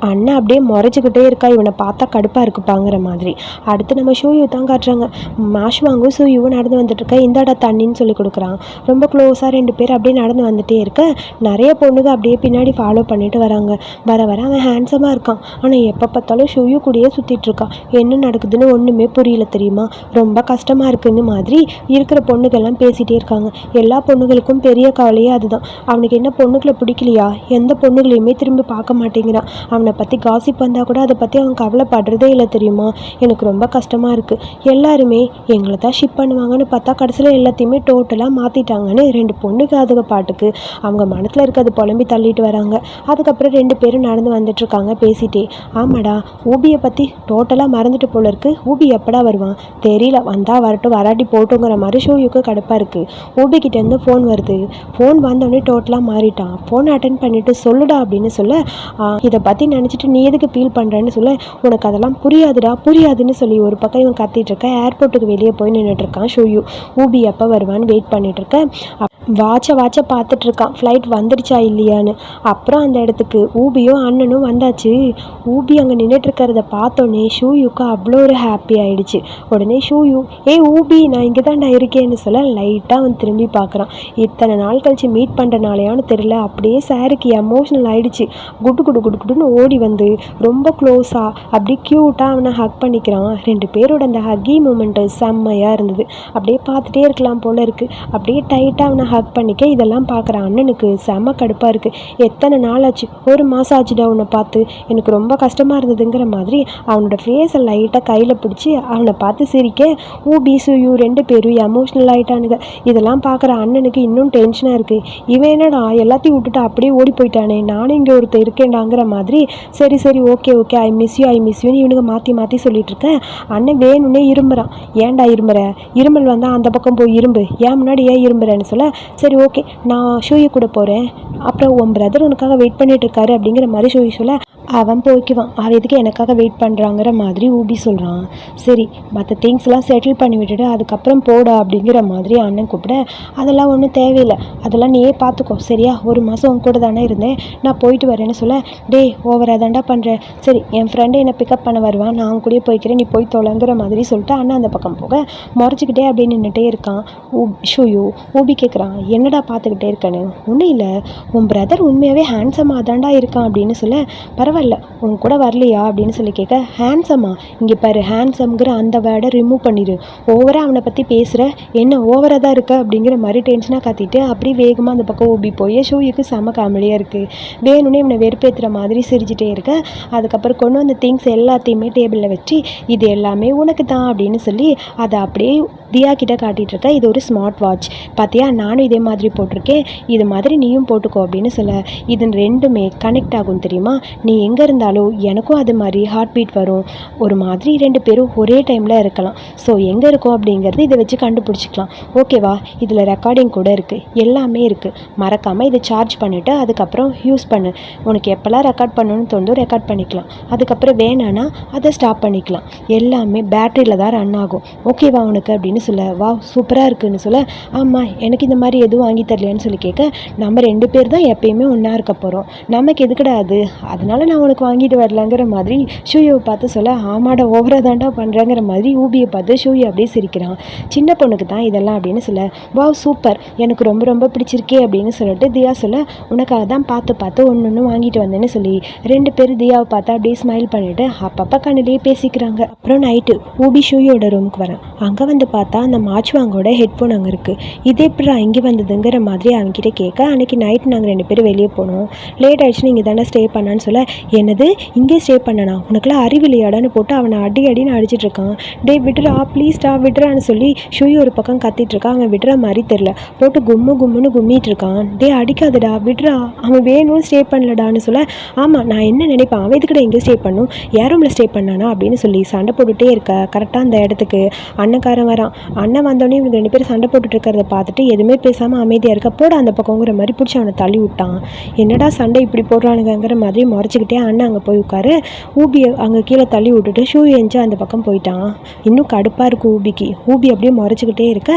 S2: அண்ணன் அப்படியே முறைச்சிக்கிட்டே இருக்கா இவனை பார்த்தா கடுப்பாக இருக்குப்பாங்கிற மாதிரி. அடுத்து நம்ம ஷூயூ தான் காட்டுறாங்க. மாஷ்வாங்கும் சூயுவும் நடந்து வந்துட்டுருக்க. இந்தாடா தண்ணின்னு சொல்லி கொடுக்குறான். ரொம்ப க்ளோஸாக ரெண்டு பேர் அப்படியே நடந்து வந்துட்டே இருக்க. நிறைய பொண்ணுங்க அப்படியே பின்னாடி ஃபாலோ பண்ணிட்டு வராங்க. வர வர அவன் ஹேண்ட்ஸமாக இருக்கான். ஆனால் எப்போ பார்த்தாலும் ஷூயு கூடயே சுற்றிட்டு இருக்கான் என்ன நடக்குதுன்னு ஒன்றுமே புரியல தெரியுமா? ரொம்ப கஷ்டமாக இருக்குன்னு மாதிரி இருக்கிற பொண்ணுகள்லாம் பேசிகிட்டே இருக்காங்க. எல்லா பொண்ணுகளுக்கும் பெரிய கவலையே அதுதான். அவனுக்கு என்ன பொண்ணுகளை பிடிக்கலையா? எந்த பொண்ணுகளையுமே திரும்பி பார்க்க மாட்டேங்கிறான். அவனை பற்றி காசிப் வந்தால் கூட அதை பற்றி அவன் கவலைப்படுறதே இல்லை தெரியுமா? எனக்கு ரொம்ப கஷ்டமாக இருக்குது எல்லாருமே எங்களை தான் ஷிப் பண்ணுவாங்கன்னு பார்த்தா கடைசியில் எல்லாத்தையுமே டோட்டலாக மாற்றிட்டாங்கன்னு ரெண்டு பொண்ணுக்கு அதுக பாட்டுக்கு அவங்க மனத்தில் இருக்கிறது புலம்பி தள்ளிட்டு வராங்க. அதுக்கப்புறம் ரெண்டு பேரும் நடந்து வந்துட்டுருக்காங்க பேசிட்டே. ஆமாடா ஊபியை பற்றி டோட்டலாக மறந்துட்டு போல இருக்கு. ஊபி எப்படா வருவான்? தெரியல வந்தால் வரட்டும் வராட்டி போட்டுங்கிற மாதிரி ஷோயுக்கு கடுப்பாக இருக்குது ஊபிக்கிட்டேருந்து ஃபோன் வருது. ஃபோன் வந்தோடனே டோட்டலாக மாறிட்டான். ஃபோன் அட்டன் பண்ணிவிட்டு சொல்லுடா அப்படின்னு சொல்ல இதை பற்றி நினச்சிட்டு நீ எதுக்கு ஃபீல் பண்ணுறேன்னு சொல்ல உனக்கு அதெல்லாம் புரியாதுடா புரியாதுன்னு சொல்லி ஒரு பக்கம் இவன் கத்திட்டு இருக்க ஏர்போர்ட்டுக்கு வெளியே போய் நின்றுட்டுருக்கான் ஷோயு ஊபி எப்போ வருவான்னு வெயிட் பண்ணிகிட்ருக்கேன் இருக்க. வாட்சை வாட்சை பார்த்துட்டு இருக்கான். ஃப்ளைட் வந்துடுச்சா இல்லையான்னு. அப்புறம் அந்த இடத்துக்கு ஊபியும் அண்ணனும் வந்தாச்சு. ஊபி அங்கே நின்றுட்டு இருக்கிறத பார்த்தோன்னே ஷூயுக்கு அவ்வளோ ஒரு ஹாப்பி ஆயிடுச்சு. உடனே ஷூயு ஏய் ஊபி நான் இங்கே தான்டா இருக்கேன்னு சொல்ல லைட்டாக அவன் திரும்பி பார்க்குறான். இத்தனை நாள் கழிச்சு மீட் பண்ணுறனாலையான்னு தெரியல அப்படியே சாருக்கு எமோஷ்னல் ஆயிடுச்சு. குட்டு குடு குடு குடுன்னு ஓடி வந்து ரொம்ப க்ளோஸாக அப்படியே க்யூட்டாக அவனை ஹக் பண்ணிக்கிறான். ரெண்டு பேரோட அந்த ஹக்கி மூமெண்ட்டு செம்மையாக இருந்தது. அப்படியே பார்த்துட்டே இருக்கலாம் போல இருக்குது அப்படியே டைட்டாக அவனை ஹக் பண்ணிக்க இதெல்லாம் பார்க்குற அண்ணனுக்கு செம்ம கடுப்பாக இருக்குது எத்தனை நாள் ஆச்சு? ஒரு மாதம் ஆச்சுடா அவனை பார்த்து. எனக்கு ரொம்ப கஷ்டமாக இருந்ததுங்கிற மாதிரி அவனோட ஃபேஸை லைட்டாக கையில் பிடிச்சி அவனை பார்த்து சிரிக்க ஊ பிசு யூ ரெண்டு பேரும் எமோஷ்னல் ஆகிட்டானுங்க இதெல்லாம் பார்க்குற அண்ணனுக்கு இன்னும் டென்ஷனாக இருக்குது இவன் என்னடா எல்லாத்தையும் விட்டுட்டு அப்படியே ஓடி போயிட்டானே. நானும் இங்கே ஒருத்தர் இருக்கேன்டாங்கிற மாதிரி சரி சரி okay okay I miss you I miss யூன்னு இவனுக்கு மாற்றி மாற்றி சொல்லிட்டு இருக்கேன் அண்ணன் வேணும்னே இரும்புறான். ஏன்டா இரும்புற? இருமல் வந்தால் அந்த பக்கம் போய் இரும்பு. ஏன் முன்னாடி ஏன் இரும்புறேன்னு சொல்ல? சரி ஓகே நான் ஷூயு கூட போகிறேன் அப்புறம் உன் பிரதர் உனக்காக வெயிட் பண்ணிட்டு இருக்காரு அப்படிங்கிற மாதிரி ஷூயி சொல்ல அவன் போய்க்குவான். அவன் எதுக்கு எனக்காக வெயிட் பண்ணுறாங்கிற மாதிரி ஊபி சொல்கிறான் சரி மற்ற திங்ஸ்லாம் செட்டில் பண்ணி விட்டுட்டு அதுக்கப்புறம் போடா அப்படிங்கிற மாதிரி அண்ணன் கூப்பிட அதெல்லாம் ஒன்றும் தேவையில்லை. அதெல்லாம் நீயே பார்த்துக்கோ சரியா? ஒரு மாதம் உன் கூட தானே இருந்தேன். நான் போயிட்டு வரேன்னு சொல்ல டேய் ஓவராக தாண்டா பண்ணுறேன் சரி என் ஃப்ரெண்டு என்னை பிக்கப் பண்ண வருவான். நான் கூடயே போய்க்கிறேன். நீ போய் தொலைங்கிற மாதிரி சொல்லிட்டு அண்ணன் அந்த பக்கம் போக முறைச்சிக்கிட்டே அப்படியே நின்றுட்டே இருக்கான். ஊப் ஷூயு ஊபி கேட்குறான் என்னடா பார்த்துக்கிட்டே இருக்கேன்னு? ஒன்றும் இல்லை. உன் பிரதர் உண்மையாகவே ஹேண்ட்ஸமாக தாண்டா இருக்கான் அப்படின்னு சொல்ல பரவாயில்ல பரவாயில்ல. உன் கூட வரலையா? அப்படின்னு சொல்லி கேட்க ஹேண்ட்ஸம்மா இங்கே பாரு ஹேண்ட்ஸம்ங்கிற அந்த வேர்டை ரிமூவ் பண்ணிடு ஓவராக அவனை பற்றி பேசுகிற என்ன ஓவராக தான் இருக்க? அப்படிங்கிற மாதிரி டென்ஷனாக கத்திட்டு அப்படியே வேகமாக அந்த பக்கம் ஓபி போய் ஷூயுக்கு செம காமெடியாக இருக்குது வேணும்னே இவனை வெறுப்பேற்றுற மாதிரி சிரிச்சிட்டே இருக்க. அதுக்கப்புறம் கொண்டு வந்த திங்ஸ் எல்லாத்தையுமே டேபிளில் வச்சு இது எல்லாமே உனக்கு தான் அப்படின்னு சொல்லி அதை அப்படியே தியா கிட்ட காட்டிகிட்டு இருக்க இது ஒரு ஸ்மார்ட் வாட்ச் பார்த்தியா நானும் இதே மாதிரி போட்டிருக்கேன். இது மாதிரி நீயும் போட்டுக்கோ அப்படின்னு சொல்ல இது ரெண்டுமே கனெக்ட் ஆகும் தெரியுமா? நீ எங்கே இருந்தாலும் எனக்கும் அது மாதிரி ஹார்ட் பீட் வரும். ஒரு மாதிரி ரெண்டு பேரும் ஒரே டைமில் இருக்கலாம். ஸோ எங்கே இருக்கோம் அப்படிங்கிறது இதை வச்சு கண்டுபிடிச்சிக்கலாம். ஓகேவா இதில் ரெக்கார்டிங் கூட இருக்குது எல்லாமே இருக்குது மறக்காமல் இதை சார்ஜ் பண்ணிவிட்டு அதுக்கப்புறம் யூஸ் பண்ணு. உனக்கு எப்போல்லாம் ரெக்கார்ட் பண்ணணும்னு தோணுதோ ரெக்கார்ட் பண்ணிக்கலாம். அதுக்கப்புறம் வேணான்னா அதை ஸ்டாப் பண்ணிக்கலாம். எல்லாமே பேட்டரியில் தான் ரன் ஆகும். ஓகேவா உனக்கு அப்படின்னு சொல்ல வா சூப்பராக இருக்குன்னு சொல்ல ஆமாம் எனக்கு இந்த மாதிரி எதுவும் வாங்கி தரலையான்னு சொல்லி கேட்க நம்ம ரெண்டு பேர் தான் எப்பயுமே ஒன்றா இருக்க போகிறோம் நமக்கு எதுக்கடா அது? அதனால நான் உனக்கு வாங்கிட்டு வரலங்கிற மாதிரி ஷூயை பார்த்து சொல்ல ஆமாடா ஓவரா தாண்டா பண்ணுறேங்கிற மாதிரி ஊபியை பார்த்து ஷூயை அப்படியே சிரிக்கிறான். சின்ன பொண்ணுக்கு தான் இதெல்லாம் அப்படின்னு சொல்ல வாவ் சூப்பர். எனக்கு ரொம்ப ரொம்ப பிடிச்சிருக்கே அப்படின்னு சொல்லிட்டு தியா சொல்ல உனக்காக தான் பார்த்து பார்த்து ஒன்று ஒன்று வாங்கிட்டு வந்தேன்னு சொல்லி. ரெண்டு பேரும் தியாவை பார்த்தா அப்படியே ஸ்மைல் பண்ணிவிட்டு அப்பப்போ கண்ணிலேயே பேசிக்கிறாங்க. அப்புறம் நைட்டு ஊபி ஷூயோட ரூமுக்கு வரேன். அங்கே வந்து பார்த்தா அந்த மாச்சுவாங்கோட ஹெட்ஃபோன் அங்கே இருக்குது இது எப்படா இங்கே வந்ததுங்கிற மாதிரி அவங்ககிட்ட கேட்க அன்றைக்கி நைட் நாங்கள் ரெண்டு பேரும் வெளியே போனோம். லேட் ஆயிடுச்சுன்னு நீங்கள் தானே ஸ்டே பண்ணான்னு சொல்ல என்னது? இங்கே ஸ்டே பண்ணனா? உனக்குலாம் அறிவில்லையாடான்னு போட்டு அவனை அடி அடின்னு அடிச்சிட்டு இருக்கான் டே விட்டுறா ப்ளீஸ்டா விட்டுறான்னு சொல்லி ஷூயி ஒரு பக்கம் கத்திட்டு இருக்கான் அவன் விடுற மாதிரி தெரில போட்டு கும்மு கும்முன்னு கும்மிட்டு இருக்கான் டே அடிக்காதடா விடுறா. அவன் வேணும்னு ஸ்டே பண்ணலடான்னு சொல்ல ஆமாம் நான் என்ன நினைப்பேன்? அவன் இதுக்கிட்ட இங்கே ஸ்டே பண்ணும்? ஏன் ரூமில் ஸ்டே பண்ணானா? அப்படின்னு சொல்லி சண்டை போட்டுகிட்டே இருக்க. கரெக்டாக அந்த இடத்துக்கு அண்ணக்காரன் வரான். அண்ணன் வந்தோடனே இவங்க ரெண்டு பேரும் சண்டை போட்டுட்டு இருக்கிறத பார்த்துட்டு எதுவுமே பேசாமல் அமைதியாக இருக்க. போட அந்த பக்கங்கிற மாதிரி பிடிச்சி அவனை தள்ளி விட்டான். என்னடா சண்டை இப்படி போடுறானுங்கிற மாதிரி முறைச்சிக்கிட்டே அண்ணன் அங்கே போய் உட்காரு. ஊபியை அங்கே கீழே தள்ளி விட்டுட்டு ஷூ எஞ்சா அந்த பக்கம் போயிட்டான். இன்னும் கடுப்பாக இருக்குது ஊபிக்கு. ஊபி அப்படியே முறைச்சிக்கிட்டே இருக்க.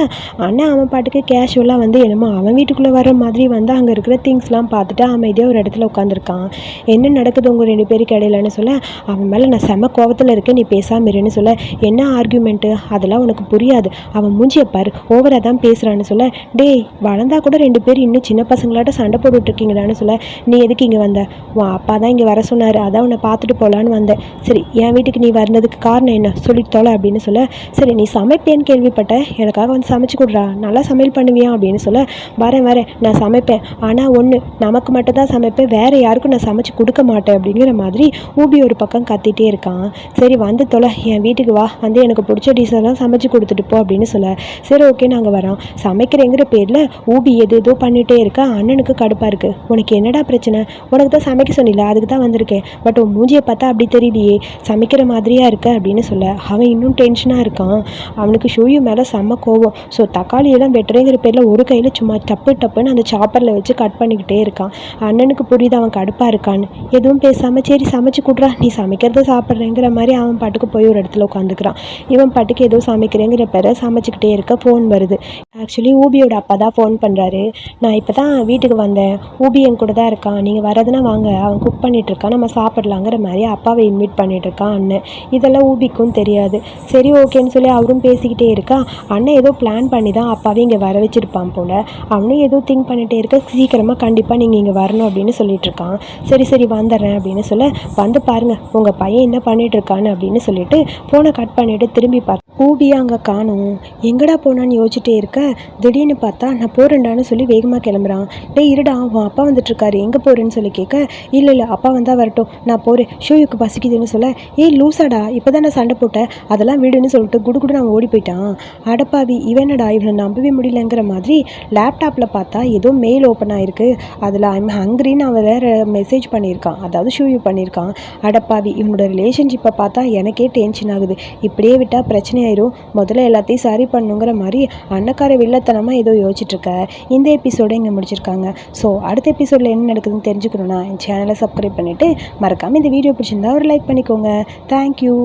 S2: அண்ணன் அவன் பாட்டுக்கு கேஷுவலாக வந்து என்னமோ அவன் வீட்டுக்குள்ளே வர மாதிரி வந்து அங்கே இருக்கிற திங்ஸ்லாம் பார்த்துட்டு அமைதியாக ஒரு இடத்துல உட்காந்துருக்கான் என்ன நடக்குது உங்கள் ரெண்டு பேருக்கு இடையிலன்னு சொல்ல? அவன் மேலே நான் செம கோபத்தில் இருக்கேன். நீ பேசாமல் இருன்னு சொல்ல. என்ன ஆர்கியூமெண்ட்டு அதெல்லாம் உனக்கு புரியாது. அவன் மூஞ்சியை பாரு. ஓவராக தான் பேசுகிறான்னு சொல்ல. டேய் வளர்ந்தா கூட ரெண்டு பேரும் இன்னும் சின்ன பசங்களாட்ட சண்டை போட்டுட்ருக்கீங்களான்னு சொல்ல. நீ எதுக்கு இங்கே வந்த? உன் அப்பா தான் இங்கே வர சொன்னார். அதான் உன்னை பார்த்துட்டு போகலான்னு வந்தேன். சரி என் வீட்டுக்கு நீ வந்ததுக்கு காரணம் என்ன? சொல்லிட்டு தோலை அப்படின்னு சொல்ல சரி நீ சமைப்பேன்னு கேள்விப்பட்டேன். எனக்காக வந்து சமைச்சு கொடுறா. நல்லா சமையல் பண்ணுவியா அப்படின்னு சொல்ல வரேன் வரேன் நான் சமைப்பேன். ஆனால் ஒன்று நமக்கு மட்டும் தான் சமைப்பேன். வேறு யாருக்கும் நான் சமைச்சு கொடுக்க மாட்டேன் அப்படிங்கிற மாதிரி ஊபி ஒரு பக்கம் கத்திட்டே இருக்கான். சரி வந்து தொலை. என் வீட்டுக்கு வா. வந்து எனக்கு பிடிச்ச டிஷ்ஷெல்லாம் சமைச்சு கொடுத்துட்டு போ அப்படின்னு சொல்ல. சரி ஓகே நாங்கள் வரோம். சமைக்கிறேங்கிற பேரில் ஊபி எது ஏதோ பண்ணிகிட்டே இருக்கா. அண்ணனுக்கு கடுப்பாக இருக்குது உனக்கு என்னடா பிரச்சனை? உனக்கு தான் சமைக்க சொன்னில. அதுக்கு தான் வந்திருக்கேன். பட் உன் மூஞ்சியை பார்த்தா அப்படி தெரியலையே சமைக்கிற மாதிரியா இருக்க அப்படின்னு சொல்ல. அவன் இன்னும் டென்ஷனாக இருக்கான். அவனுக்கு ஷூயு மேலே செம்ம கோவம். ஸோ தக்காளியெல்லாம் வெட்டுறேங்கிற பேரில் ஒரு கையில் சும்மா டப்பு டப்புன்னு அந்த சாப்பரில் வச்சு கட் பண்ணிக்கிட்டே இருக்கான். அண்ணனுக்கு புரியுது அவன் கடுப்பாக இருக்கான்னு. எதுவும் பேசாமல் சரி சமைச்சு கொடுறா. நீ சமைக்கிறத சாப்பிட்றேங்கிற மாதிரி அவன் பாட்டுக்கு போய் ஒரு இடத்துல உட்காந்துக்கிறான். இவன் பாட்டுக்கு ஏதோ சமைக்கிறேங்கிற பேரை சமைச்சிக்கிட்டே இருக்க ஃபோன் வருது. ஆக்சுவலி ஊபியோட அப்பா தான் ஃபோன் பண்ணுறாரு நான் இப்போ தான் வீட்டுக்கு வந்தேன். ஊபி என் கூட தான் இருக்கான். நீங்கள் வரதுன்னா வாங்க. அவன் குக் பண்ணிட்டு இருக்கா நம்ம சாப்பிடலாங்கிற மாதிரி அப்பாவை இன்வைட் பண்ணிட்டு இருக்கான் அண்ணன். இதெல்லாம் ஊபிக்கும் தெரியாது. சரி ஓகேன்னு சொல்லி அவரும் பேசிக்கிட்டே இருக்கா. அண்ணன் ஏதோ பிளான் பண்ணி தான் அப்பாவே இங்கே வர வச்சிருப்பான் போல். அவனும் ஏதோ திங்க் பண்ணிகிட்டே இருக்க. சீக்கிரமாக கண்டிப்பாக நீங்கள் இங்கே வரணும் அப்படின்னு சொல்லிட்டு இருக்கான். சரி சரி வந்துடுறேன் அப்படின்னு சொல்ல வந்து பாருங்க உங்கள் பையன் என்ன பண்ணிட்டு இருக்கான்னு அப்படின்னு சொல்லிட்டு ஃபோனை கட் பண்ணிட்டு திரும்பி பார்த்து ஊபியை அங்கே காணும். எங்கடா போனான்னு யோசிச்சுட்டே இருக்க? திடீர்னு பார்த்தா நான் போகிறேன்டான்னு சொல்லி வேகமாக கிளம்புறான். டே இருடா உன் அப்பா வந்துட்டுருக்காரு. எங்கே போகிறேன்னு சொல்லி கேட்க இல்லை இல்லை அப்பா வந்தால் வரட்டும். நான் போகிறேன் ஷூயுக்கு பசிக்குதுன்னு சொல்ல ஏய் லூசாடா இப்போ தான் நான் சண்டை போட்டேன் அதெல்லாம் விடுன்னு சொல்லிட்டு குடு குடு நான் ஓடி போயிட்டான். அடப்பாவி இவனடா இவனை நம்பவே முடியலங்கிற மாதிரி லேப்டாப்பில் பார்த்தா ஏதோ மெயில் ஓப்பன் ஆகிருக்கு அதில் ஐம் ஹங்க்ரின்னு அவன் வேற மெசேஜ் பண்ணியிருக்கான். அதாவது ஷூயு பண்ணியிருக்கான். அடப்பாவி இவனோட ரிலேஷன்ஷிப்பை பார்த்தா எனக்கே டென்ஷன் ஆகுது. இப்படியே விட்டால் பிரச்சனை ஆயிரும். முதல்ல எல்லாத்தையும் சரி பண்ணுங்கிற மாதிரி அன்னக்கார வில்லத்தனமாக ஏதோ யோசிச்சிட்டுருக்க இந்த எபிசோடு இங்கே முடிச்சிருக்காங்க. ஸோ அடுத்த எபிசோடில் என்ன நடக்குதுன்னு தெரிஞ்சுக்கணும்னா என் சேனலை சப்ஸ்கிரைப் பண்ணிவிட்டு மறக்காமல் இந்த வீடியோ பிடிச்சிருந்தா ஒரு லைக் பண்ணிக்கோங்க. தேங்க்யூ